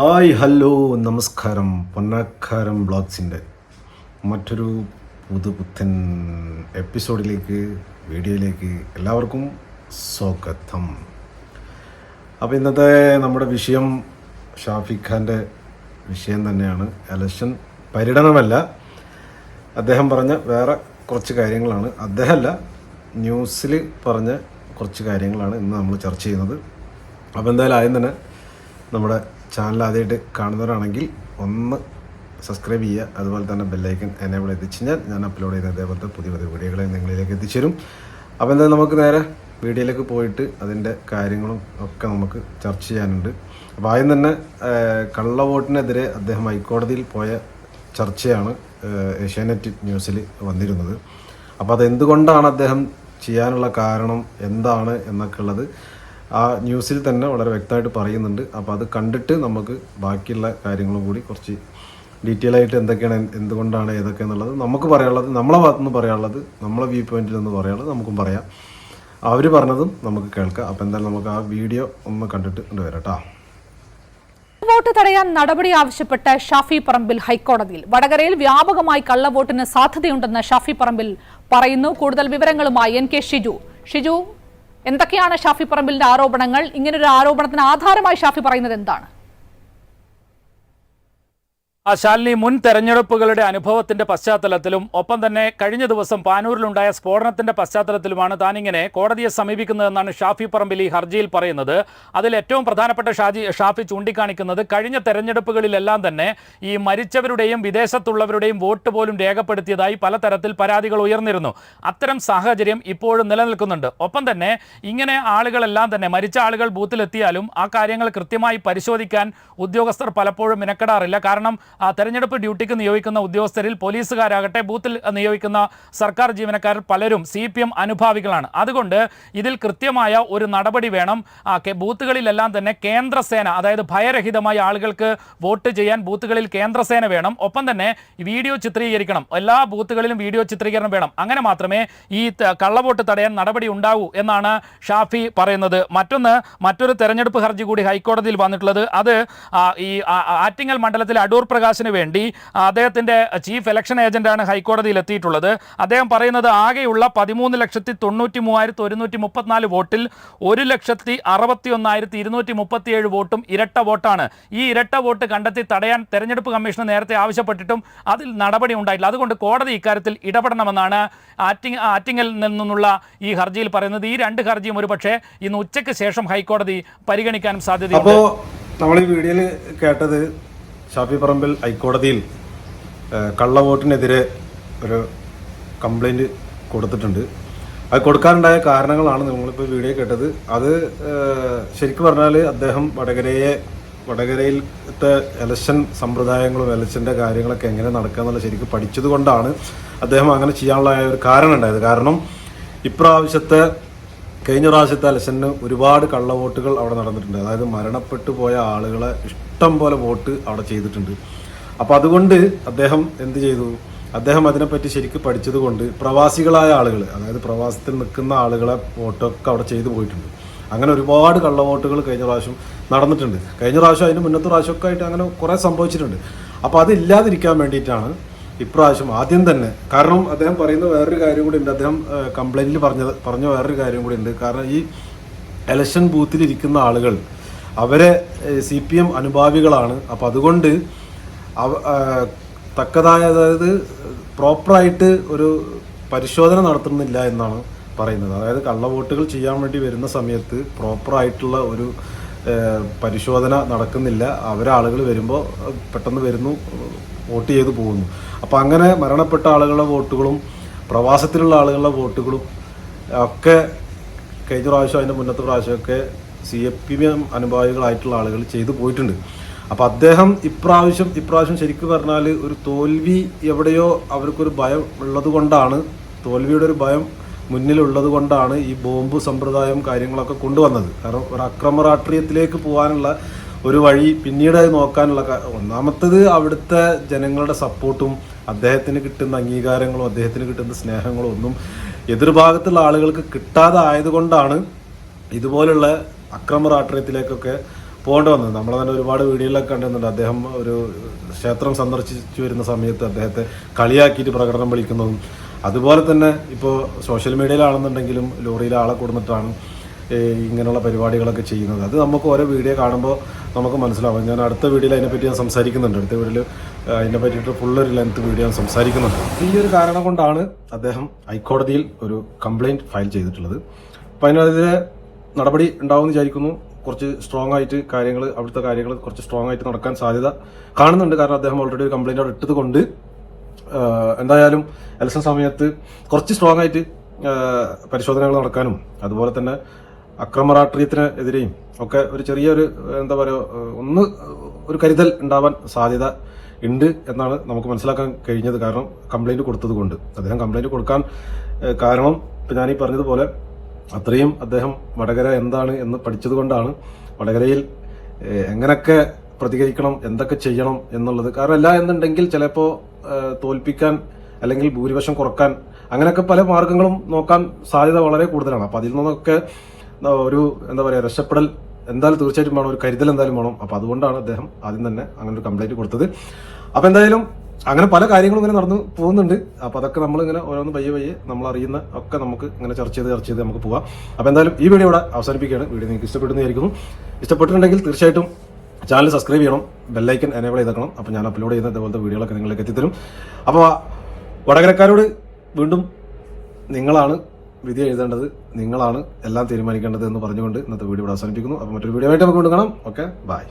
Hi hello നമസ്കാരം. പൊന്നാക്കാരം ബ്ലോഗ്സിന്റെ മറ്റൊരു പുതുപുത്തൻ എപ്പിസോഡിലേക്ക് വീഡിയോയിലേക്ക് എല്ലാവർക്കും സ്വാഗതം. അപ്പോൾ ഇന്നത്തെ നമ്മുടെ വിഷയം ഷാഫിഖ് ഖാന്റെ വിഷയം തന്നെയാണ്. എലക്ഷൻ പര്യടനമല്ല. അദ്ദേഹം പറഞ്ഞ വേറെ കുറച്ച് കാര്യങ്ങളാണ്. അദ്ദേഹമല്ല ന്യൂസിൽ പറഞ്ഞ കുറച്ച് കാര്യങ്ങളാണ് ഇന്ന് നമ്മൾ ചർച്ച ചെയ്യുന്നത്. അപ്പോൾ എന്തായാലും ആദ്യം തന്നെ നമ്മുടെ ചാനൽ ആദ്യമായിട്ട് കാണുന്നവരാണെങ്കിൽ ഒന്ന് സബ്സ്ക്രൈബ് ചെയ്യുക അതുപോലെ തന്നെ ബെല്ലൈക്കൻ എനേബിൾ എത്തിച്ചു കഴിഞ്ഞാൽ ഞാൻ അപ്ലോഡ് ചെയ്യുന്ന അതേപോലത്തെ പുതിയ പുതിയ വീഡിയോകളെ നിങ്ങളിലേക്ക് എത്തിച്ചേരും അപ്പോൾ എന്തായാലും നമുക്ക് നേരെ വീഡിയോയിലേക്ക് പോയിട്ട് അതിന്റെ കാര്യങ്ങളും ഒക്കെ നമുക്ക് ചർച്ച ചെയ്യാനുണ്ട്. അപ്പോൾ ആദ്യം തന്നെ കള്ളവോട്ടിനെതിരെ അദ്ദേഹം ഹൈക്കോടതിയിൽ പോയ ചർച്ചയാണ് ഏഷ്യാനെറ്റ് ന്യൂസിൽ വന്നിരുന്നത്. അപ്പോൾ അതെന്തുകൊണ്ടാണ് അദ്ദേഹം ചെയ്യാനുള്ള കാരണം എന്താണ് എന്നൊക്കെ ഉള്ളത് ആ ന്യൂസിൽ തന്നെ വളരെ വ്യക്തമായിട്ട് പറയുന്നുണ്ട്. അപ്പോൾ അത് കണ്ടിട്ട് നമുക്ക് ബാക്കിയുള്ള കാര്യങ്ങളും കൂടി കുറച്ച് ഡീറ്റെയിൽ ആയിട്ട് എന്തൊക്കെയാണ് എന്തുകൊണ്ടാണ് ഏതൊക്കെ എന്നുള്ളത് നമുക്ക് പറയാനുള്ളത് നമ്മളെ ഭാഗത്തു നിന്ന് പറയാനുള്ളത് നമ്മളെ വ്യൂ പോയിന്റിൽ നിന്ന് പറയാനുള്ളത് നമുക്കും പറയാം. അവർ പറഞ്ഞതും നമുക്ക് കേൾക്കാം. അപ്പം എന്തായാലും നമുക്ക് ആ വീഡിയോ ഒന്ന് കണ്ടിട്ട് കൊണ്ട് വരാം വോട്ട് തടയാൻ നടപടി ആവശ്യപ്പെട്ട് ഷാഫി പറമ്പിൽ ഹൈക്കോടതിയിൽ. വടകരയിൽ വ്യാപകമായി കള്ളവോട്ടിന് സാധ്യതയുണ്ടെന്ന് ഷാഫി പറമ്പിൽ പറയുന്നു. കൂടുതൽ വിവരങ്ങളുമായി എൻ കെ ഷിജു. ഷിജു എന്തൊക്കെയാണ് ഷാഫി പറമ്പിലിന്റെ ആരോപണങ്ങൾ? ഇങ്ങനൊരു ആരോപണത്തിന് ആധാരമായി ഷാഫി പറയുന്നത് എന്താണ്? ആ ശാലിനി മുൻ തെരഞ്ഞെടുപ്പുകളുടെ അനുഭവത്തിന്റെ പശ്ചാത്തലത്തിലും ഒപ്പം തന്നെ കഴിഞ്ഞ ദിവസം പാനൂരിലുണ്ടായ സ്ഫോടനത്തിന്റെ പശ്ചാത്തലത്തിലുമാണ് താനിങ്ങനെ കോടതിയെ സമീപിക്കുന്നതെന്നാണ് ഷാഫി പറമ്പിൽ ഈ ഹർജിയിൽ പറയുന്നത്. അതിൽ ഏറ്റവും പ്രധാനപ്പെട്ട ഷാജി ഷാഫി ചൂണ്ടിക്കാണിക്കുന്നത് കഴിഞ്ഞ തെരഞ്ഞെടുപ്പുകളിലെല്ലാം തന്നെ ഈ മരിച്ചവരുടെയും വിദേശത്തുള്ളവരുടെയും വോട്ട് പോലും രേഖപ്പെടുത്തിയതായി പലതരത്തിൽ പരാതികൾ ഉയർന്നിരുന്നു. അത്തരം സാഹചര്യം ഇപ്പോഴും നിലനിൽക്കുന്നുണ്ട്. ഒപ്പം തന്നെ ഇങ്ങനെ ആളുകളെല്ലാം തന്നെ മരിച്ച ആളുകൾ ബൂത്തിലെത്തിയാലും ആ കാര്യങ്ങൾ കൃത്യമായി പരിശോധിക്കാൻ ഉദ്യോഗസ്ഥർ പലപ്പോഴും മിനക്കെടാറില്ല. കാരണം തെരഞ്ഞെടുപ്പ് ഡ്യൂട്ടിക്ക് നിയോഗിക്കുന്ന ഉദ്യോഗസ്ഥരിൽ പോലീസുകാരാകട്ടെ ബൂത്തിൽ നിയോഗിക്കുന്ന സർക്കാർ ജീവനക്കാർ പലരും സി പി എം അനുഭാവികളാണ്. അതുകൊണ്ട് ഇതിൽ കൃത്യമായ ഒരു നടപടി വേണം. ബൂത്തുകളിലെല്ലാം തന്നെ കേന്ദ്രസേന അതായത് ഭയരഹിതമായി ആളുകൾക്ക് വോട്ട് ചെയ്യാൻ ബൂത്തുകളിൽ കേന്ദ്രസേന വേണം. ഒപ്പം തന്നെ വീഡിയോ ചിത്രീകരിക്കണം. എല്ലാ ബൂത്തുകളിലും വീഡിയോ ചിത്രീകരണം വേണം. അങ്ങനെ മാത്രമേ ഈ കള്ളവോട്ട് തടയാൻ നടപടി ഉണ്ടാവൂ എന്നാണ് ഷാഫി പറയുന്നത്. മറ്റൊന്ന് മറ്റൊരു തെരഞ്ഞെടുപ്പ് ഹർജി കൂടി ഹൈക്കോടതിയിൽ വന്നിട്ടുള്ളത്. അത് ഈ ആറ്റിങ്ങൽ മണ്ഡലത്തിലെ അടൂർ പ്രകാശിന് വേണ്ടി അദ്ദേഹത്തിന്റെ ചീഫ് ഇലക്ഷൻ ഏജന്റാണ് ഹൈക്കോടതിയിൽ എത്തിയിട്ടുള്ളത് അദ്ദേഹം പറയുന്നത് ആകെയുള്ള പതിമൂന്ന് ലക്ഷത്തി തൊണ്ണൂറ്റി മൂവായിരത്തി ഒരുന്നൂറ്റി മുപ്പത്തിനാല് വോട്ടിൽ ഒരു ലക്ഷത്തി അറുപത്തി ഒന്നായിരത്തി ഇരുന്നൂറ്റി മുപ്പത്തിയേഴ് വോട്ടും ഇരട്ട വോട്ടാണ്. ഈ ഇരട്ട വോട്ട് കണ്ടെത്തി തടയാൻ തെരഞ്ഞെടുപ്പ് കമ്മീഷന് നേരത്തെ ആവശ്യപ്പെട്ടിട്ടും അതിൽ നടപടി ഉണ്ടായിട്ടില്ല. അതുകൊണ്ട് കോടതി ഇക്കാര്യത്തിൽ ഇടപെടണമെന്നാണ് ആറ്റിങ് ആറ്റിങ്ങൽ നിന്നുള്ള ഈ ഹർജിയിൽ പറയുന്നത്. ഈ രണ്ട് ഹർജിയും ഒരുപക്ഷെ ഇന്ന് ഉച്ചയ്ക്ക് ശേഷം ഹൈക്കോടതി പരിഗണിക്കാനും സാധ്യതയുണ്ട്. നമ്മൾ ഈ വീഡിയോയിൽ കേട്ടത് ഷാഫി പറമ്പിൽ ഹൈക്കോടതിയിൽ കള്ളവോട്ടിനെതിരെ ഒരു കംപ്ലൈന്റ് കൊടുത്തിട്ടുണ്ട്. അത് കൊടുക്കാനുണ്ടായ കാരണങ്ങളാണ് നിങ്ങളിപ്പോൾ വീഡിയോ കേട്ടത്. അത് ശരിക്കും പറഞ്ഞാൽ അദ്ദേഹം വടകരയെ വടകരയിലത്തെ എലക്ഷൻ സമ്പ്രദായങ്ങളും എലക്ഷന്റെ കാര്യങ്ങളൊക്കെ എങ്ങനെ നടക്കുക എന്നുള്ള ശരിക്കും പഠിച്ചത് അദ്ദേഹം അങ്ങനെ ചെയ്യാനുള്ള ഒരു കാരണം ഉണ്ടായത്. കാരണം ഇപ്രാവശ്യത്തെ കഴിഞ്ഞ പ്രാവശ്യത്തെ ഇലക്ഷന് ഒരുപാട് കള്ളവോട്ടുകൾ അവിടെ നടന്നിട്ടുണ്ട്. അതായത് മരണപ്പെട്ടു പോയ ആളുകളെ ഇഷ്ടം പോലെ വോട്ട് അവിടെ ചെയ്തിട്ടുണ്ട്. അപ്പോൾ അതുകൊണ്ട് അദ്ദേഹം എന്ത് ചെയ്തു? അദ്ദേഹം അതിനെപ്പറ്റി ശരിക്കും പഠിച്ചത് കൊണ്ട് പ്രവാസികളായ ആളുകൾ അതായത് പ്രവാസത്തിൽ നിൽക്കുന്ന ആളുകളെ വോട്ടൊക്കെ അവിടെ ചെയ്തു പോയിട്ടുണ്ട്. അങ്ങനെ ഒരുപാട് കള്ളവോട്ടുകൾ കഴിഞ്ഞ പ്രാവശ്യം നടന്നിട്ടുണ്ട്. കഴിഞ്ഞ പ്രാവശ്യം അതിന് മുന്നത്തെ പ്രാവശ്യമൊക്കെ ആയിട്ട് അങ്ങനെ കുറേ സംഭവിച്ചിട്ടുണ്ട്. അപ്പോൾ അതില്ലാതിരിക്കാൻ വേണ്ടിയിട്ടാണ് ഇപ്രാവശ്യം ആദ്യം തന്നെ. കാരണം അദ്ദേഹം പറയുന്ന വേറൊരു കാര്യം കൂടി ഉണ്ട്. അദ്ദേഹം കംപ്ലൈന്റിൽ പറഞ്ഞത് പറഞ്ഞ വേറൊരു കാര്യം കൂടി ഉണ്ട്. കാരണം ഈ എലക്ഷൻ ബൂത്തിലിരിക്കുന്ന ആളുകൾ അവരെ സി പി എം അനുഭാവികളാണ്. അപ്പം അതുകൊണ്ട് അവ തക്കതായ അതായത് പ്രോപ്പറായിട്ട് ഒരു പരിശോധന നടത്തുന്നില്ല എന്നാണ് പറയുന്നത്. അതായത് കള്ളവോട്ടുകൾ ചെയ്യാൻ വേണ്ടി വരുന്ന സമയത്ത് പ്രോപ്പറായിട്ടുള്ള ഒരു പരിശോധന നടക്കുന്നില്ല. അവരാളുകൾ വരുമ്പോൾ പെട്ടെന്ന് വരുന്നു വോട്ട് ചെയ്ത് പോകുന്നു. അപ്പോൾ അങ്ങനെ മരണപ്പെട്ട ആളുകളുടെ വോട്ടുകളും പ്രവാസത്തിലുള്ള ആളുകളുടെ വോട്ടുകളും ഒക്കെ കഴിഞ്ഞ പ്രാവശ്യം അതിന്റെ മുന്നത്തെ പ്രാവശ്യമൊക്കെ സി എ പി എം അനുഭാവികളായിട്ടുള്ള ആളുകൾ ചെയ്തു പോയിട്ടുണ്ട്. അപ്പോൾ അദ്ദേഹം ഇപ്രാവശ്യം ഇപ്രാവശ്യം ശരിക്കും പറഞ്ഞാൽ ഒരു തോൽവി എവിടെയോ അവർക്കൊരു ഭയം ഉള്ളത് കൊണ്ടാണ് തോൽവിയുടെ ഒരു ഭയം മുന്നിലുള്ളത് കൊണ്ടാണ് ഈ ബോംബ് സമ്പ്രദായം കാര്യങ്ങളൊക്കെ കൊണ്ടുവന്നത്. കാരണം ഒരു അക്രമ രാഷ്ട്രീയത്തിലേക്ക് പോകാനുള്ള ഒരു വഴി പിന്നീട് നോക്കാനുള്ള ഒന്നാമത്തത് അവിടുത്തെ ജനങ്ങളുടെ സപ്പോർട്ടും അദ്ദേഹത്തിന് കിട്ടുന്ന അംഗീകാരങ്ങളും അദ്ദേഹത്തിന് കിട്ടുന്ന സ്നേഹങ്ങളും ഒന്നും എതിർഭാഗത്തുള്ള ആളുകൾക്ക് കിട്ടാതെ ആയതുകൊണ്ടാണ് ഇതുപോലുള്ള അക്രമ രാഷ്ട്രീയത്തിലേക്കൊക്കെ പോകേണ്ടി വന്നത്. നമ്മൾ തന്നെ ഒരുപാട് വീഡിയോയിലൊക്കെ കണ്ടിരുന്നുണ്ട് അദ്ദേഹം ഒരു ക്ഷേത്രം സന്ദർശിച്ചു വരുന്ന സമയത്ത് അദ്ദേഹത്തെ കളിയാക്കിയിട്ട് പ്രകടനം വിളിക്കുന്നതും അതുപോലെ തന്നെ ഇപ്പോൾ സോഷ്യൽ മീഡിയയിലാണെന്നുണ്ടെങ്കിലും ലോറിയിൽ ആളെ കൊടുത്തിട്ടാണ് ഇങ്ങനെയുള്ള പരിപാടികളൊക്കെ ചെയ്യുന്നത്. അത് നമുക്ക് ഓരോ വീഡിയോ കാണുമ്പോൾ നമുക്ക് മനസ്സിലാവും. ഞാൻ അടുത്ത വീഡിയോയിൽ അതിനെപ്പറ്റി ഞാൻ സംസാരിക്കുന്നുണ്ട്. അടുത്ത വീഡിയോയിൽ അതിനെ പറ്റിയിട്ട് ഫുള്ളൊരു ലെങ്ത് വീഡിയോ ഞാൻ സംസാരിക്കുന്നുണ്ട്. ഈ ഒരു കാരണം കൊണ്ടാണ് അദ്ദേഹം ഹൈക്കോടതിയിൽ ഒരു കംപ്ലയിന്റ് ഫയൽ ചെയ്തിട്ടുള്ളത്. അപ്പോൾ അതിനെതിരെ നടപടി ഉണ്ടാവുമെന്ന് വിചാരിക്കുന്നു. കുറച്ച് സ്ട്രോങ് ആയിട്ട് കാര്യങ്ങൾ അവിടുത്തെ കാര്യങ്ങൾ കുറച്ച് സ്ട്രോങ് ആയിട്ട് നടക്കാൻ സാധ്യത കാണുന്നുണ്ട്. കാരണം അദ്ദേഹം ഓൾറെഡി ഒരു കംപ്ലയിന്റ് അവിടെ ഇട്ടത് കൊണ്ട് എന്തായാലും ഇലക്ഷൻ സമയത്ത് കുറച്ച് സ്ട്രോങ് ആയിട്ട് പരിശോധനകൾ നടക്കാനും അതുപോലെ തന്നെ അക്രമരാഷ്ട്രീയത്തിന് എതിരെയും ഒക്കെ ഒരു ചെറിയൊരു എന്താ പറയുക ഒന്ന് ഒരു കരുതൽ ഉണ്ടാവാൻ സാധ്യത ഉണ്ട് എന്നാണ് നമുക്ക് മനസ്സിലാക്കാൻ കഴിഞ്ഞത്. കാരണം കംപ്ലൈന്റ് കൊടുത്തത് കൊണ്ട്. അദ്ദേഹം കംപ്ലൈന്റ് കൊടുക്കാൻ കാരണം ഇപ്പം ഞാനീ പറഞ്ഞതുപോലെ അത്രയും അദ്ദേഹം വടകര എന്താണ് എന്ന് പഠിച്ചത് കൊണ്ടാണ് വടകരയിൽ എങ്ങനെയൊക്കെ പ്രതികരിക്കണം എന്തൊക്കെ ചെയ്യണം എന്നുള്ളത്. കാരണം അല്ല എന്നുണ്ടെങ്കിൽ ചിലപ്പോൾ തോൽപ്പിക്കാൻ അല്ലെങ്കിൽ ഭൂരിപക്ഷം കുറയ്ക്കാൻ അങ്ങനെയൊക്കെ പല മാർഗങ്ങളും നോക്കാൻ സാധ്യത വളരെ കൂടുതലാണ്. അപ്പം അതിൽ നിന്നൊക്കെ ഒരു എന്താ പറയുക രക്ഷപ്പെടൽ എന്തായാലും തീർച്ചയായിട്ടും വേണം ഒരു കരുതൽ എന്തായാലും വേണം. അപ്പം അതുകൊണ്ടാണ് അദ്ദേഹം ആദ്യം തന്നെ അങ്ങനെ ഒരു കംപ്ലൈന്റ് കൊടുത്തത്. അപ്പം എന്തായാലും അങ്ങനെ പല കാര്യങ്ങളും ഇങ്ങനെ നടന്നു പോകുന്നുണ്ട്. അപ്പോൾ അതൊക്കെ നമ്മൾ ഇങ്ങനെ ഓരോന്ന് പയ്യെ പയ്യെ നമ്മൾ അറിയുന്ന ഒക്കെ നമുക്ക് ഇങ്ങനെ ചർച്ച ചെയ്ത് ചർച്ച ചെയ്ത് നമുക്ക് പോകാം അപ്പോൾ എന്തായാലും ഈ വീഡിയോ ഇവിടെ അവസാനിപ്പിക്കുകയാണ്. വീഡിയോ നിങ്ങൾക്ക് ഇഷ്ടപ്പെടുന്നതായിരിക്കുന്നു ഇഷ്ടപ്പെട്ടിട്ടുണ്ടെങ്കിൽ തീർച്ചയായിട്ടും ചാനൽ സബ്സ്ക്രൈബ് ചെയ്യണം ബെല്ലൈക്കൻ എനേബിൾ ചെയ്തേക്കണം. അപ്പോൾ ഞാൻ അപ്ലോഡ് ചെയ്യുന്ന ഇതുപോലത്തെ വീഡിയോകളൊക്കെ നിങ്ങളിലേക്ക് എത്തിത്തരും. അപ്പോൾ വടകരക്കാരോട് വീണ്ടും നിങ്ങളാണ് വിധി എഴുതേണ്ടത് നിങ്ങളാണ് എല്ലാം തീരുമാനിക്കേണ്ടത് എന്ന് പറഞ്ഞുകൊണ്ട് ഇന്നത്തെ വീഡിയോ ഇവിടെ അവസാനിപ്പിക്കുന്നു. അപ്പോൾ മറ്റൊരു വീഡിയോ ആയിട്ട് നമുക്ക് വീണ്ടും കാണാം. Okay bye